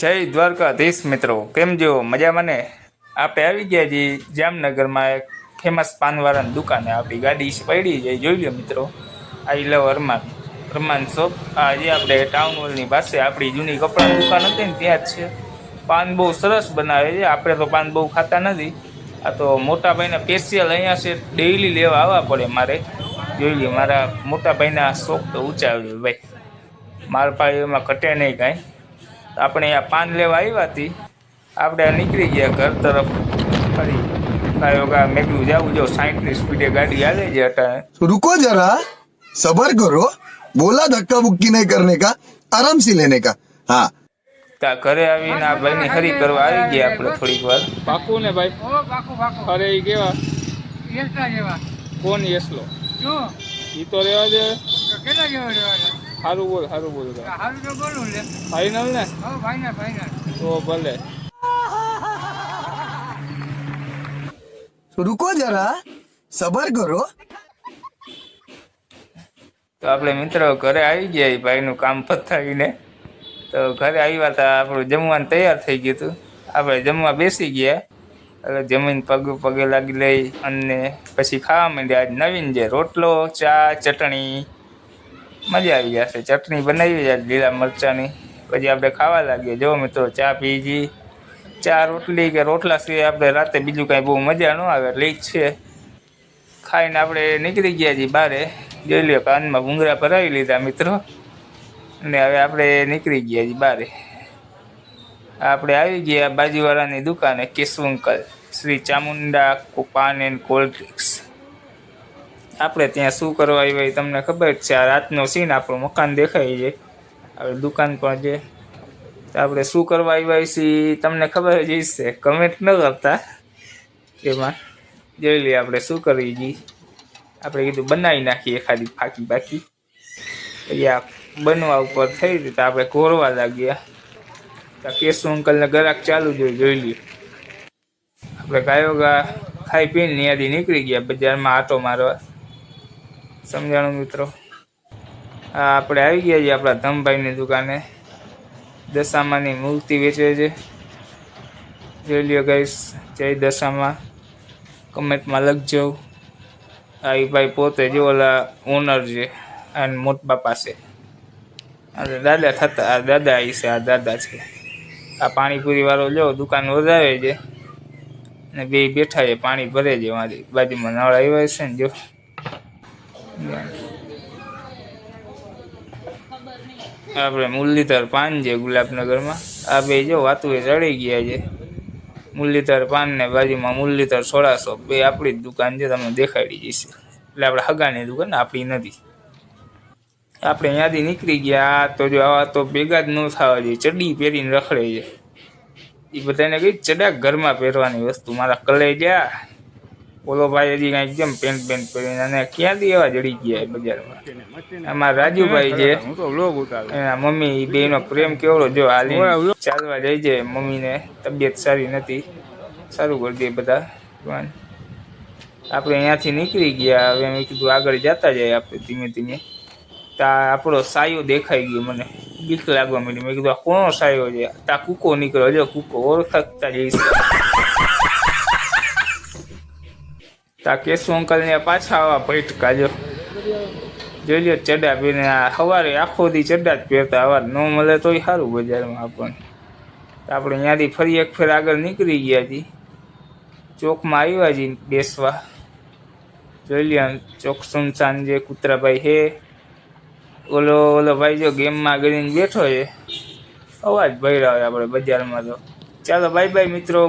જય દ્વારકાધીશ મિત્રો. કેમ જો મજામાં ને આપણે આવી ગયા છીએ જામનગરમાં એક ફેમસ પાનવાળાની દુકાને. આપણી ગાડી પડી જાય. જોઈ લો મિત્રો. I love Arman Arman shop આ જે આપણે ટાઉન હોલની પાસે આપણી જૂની કપડાની દુકાન હતી ને, ત્યાં જ છે. પાન બહુ સરસ બનાવે છે. આપણે તો પાન બહુ ખાતા નથી. આ તો મોટા ભાઈને સ્પેશિયલ અહીંયા છે. ડેઈલી લેવા આવવા પડે મારે. જોઈ લો મારા મોટા ભાઈના શોખ તો ઊંચા આવ્યો ભાઈ. મારા પાસે એમાં ઘટે નહીં કાંઈ. આપણે આ પાન લેવા આવ્યા હતી આપણે નીકળી ગયા ઘર તરફ. ફરી કાયોગા મેઘલું જાવું જો સાઈઠની સ્પીડે ગાડી હાલે છે અટાણે. રૂકો જરા સબર કરો. બોલા ધક્કા બુક્કી નહીં કરને કા આરામથી લેને કા. હા. તા ઘરે આવીને આ ભાઈની હરી કરવા આવી ગયા આપણે થોડીક વાર. પાકુ ને ભાઈ? ઓ પાકુ પાકુ અરે ઈ કેવા? યસલા જેવા. કોણ યસલો જો. ઈ તો રેવા દે. કેટલા જેવા રેવા સારું બોલ સારું બોલ સારું તો બોલું લે. ફાઇનલ ને? હા ફાઇનલ ફાઇનલ તો ભલે. રૂકો જરા સબર કરો. તો આપણે મિત્રો ઘરે આવી ગયા ભાઈનું કામ પતાવીને. તો ઘરે આવ્યા હતા આપણું જમવાનું તૈયાર થઈ ગયું હતું. આપણે જમવા બેસી ગયા. એટલે જમીન પગ પગે લાગી લઈ અને પછી ખાવા માંડ્યા આજ નવીન જે રોટલો ચા ચટણી. મજા આવી જશે. ચટણી બનાવી જાય લીલા મરચાંની. પછી આપણે ખાવા લાગીએ. જો મિત્રો, ચા પીજી ચા રોટલી કે રોટલા સિવાય આપણે રાતે બીજું કાંઈ બહુ મજા ન આવે. એટલે છે. ખાઈને આપણે નીકળી ગયા છીએ બારે. જોઈ લ્યો કાનમાં ભૂંગરા ભરાવી લીધા મિત્રો. અને હવે આપણે નીકળી ગયા છીએ બારે. આપણે આવી ગયા બાજુવાળાની દુકાને Keshu uncle Shri Chamunda paan and cold drinks. આપણે ત્યાં શું કરવા આવ્યા તમને ખબર જ છે. આ રાતનો સીન આપણું મકાન દેખાય છે. આપણે દુકાન પણ છે. તો આપણે શું કરવા આવ્યા છીએ તમને ખબર જ છે કમેન્ટ ન કરતા. એમાં જોઈ લઈએ આપણે શું કરવી છીએ આપણે કીધું બનાવી નાખીએ ખાલી ફાકી બાકી. પછી આ બનવા ઉપર થઈ હતી તો આપણે ઘોરવા લાગ્યા. તો કેશુ અંકલને ગરાક ચાલુ જોઈ જોઈ લઈએ. આપણે ગાયો ગા ખાઈ પીને ત્યાંથી નીકળી ગયા બજારમાં આટો મારવા. સમજાણું મિત્રો? આ આપણે આવી ગયા છીએ આપણા ધમભાઈની દુકાને. દશામાની મૂર્તિ વેચે છે. જોઈ લ્યો ગાઈસ જય દશામાં. કમેન્ટમાં લખજો. આ ભાઈ પોતે જો ઓલા ઓનર છે અને મોટ બાપા છે. અને દાદા થતા, આ દાદા એ છે, આ દાદા છે. આ પાણીપુરી વાળો જો દુકાન વધારે છે. ને બે બેઠા છે, પાણી ભરે છે મારી બાજુમાં. નળ આવ્યા છે ને જો. આપણે મુરલીધર પાન છે ગુલાબનગરમાં. આ બે જો વાતું એ ચડી ગયા છે. મુરલીધર પાન ને બાજુમાં મુરલીધર શોપ. બે આપણી જ દુકાન છે, તમને દેખાડી જઈશે એટલે આપણે હગાની દુકાન, આપણી નથી. આપણે અહીંયાથી નીકળી ગયા તો જો આવા તો ભેગા જ ન થવા જોઈએ ચડી પહેરીને રખડે છે. એ બધાને કઈ ચડાક ઘરમાં પહેરવાની વસ્તુ, મારા કલે ગયા ઓલો ભાઈ હજી કાંઈક કેમ પેન્ટ પેન્ટ પહેરીને? અને ક્યાંથી એવા જડી ગયા બજારમાં? આમાં રાજુભાઈ છે એના મમ્મી બે નો પ્રેમ કેવડો જો હાલી ચાલવા જાય. છે મમ્મીને તબિયત સારી નથી. સારું કરી દે બધા. આપણે અહીંયાથી નીકળી ગયા. હવે મેં કીધું આગળ જતા જાય આપણે ધીમે ધીમે. તા આપણો સાયો દેખાઈ ગયો મને. બીક લાગવા માંડી. મેં કીધું આ કોનો સાયો છે? તા કૂકો નીકળ્યો. જો કૂકો ઓળખતા જઈશ. તા કેશુ અંકલને પાછા આવા પૈટકા જો જોઈ લ્યો ચડા પહેરીને સવારે આખો દી ચડ્ડા જ પહેરતા આવા ન મળે તોય સારું બજારમાં આપણને આપણે ત્યાંથી ફરી એક ફેર આગળ નીકળી ગયા છીએ ચોકમાં આવ્યા છીએ બેસવા. જોઈ લ્યો ચોક સુમસાન જે કૂતરાભાઈ હે. ઓલો ઓલો ભાઈ જો ગેમમાં ગળીને બેઠો છે. અવાજ ભર્યા હોય આપણે બજારમાં તો. ચાલો બાય બાય મિત્રો.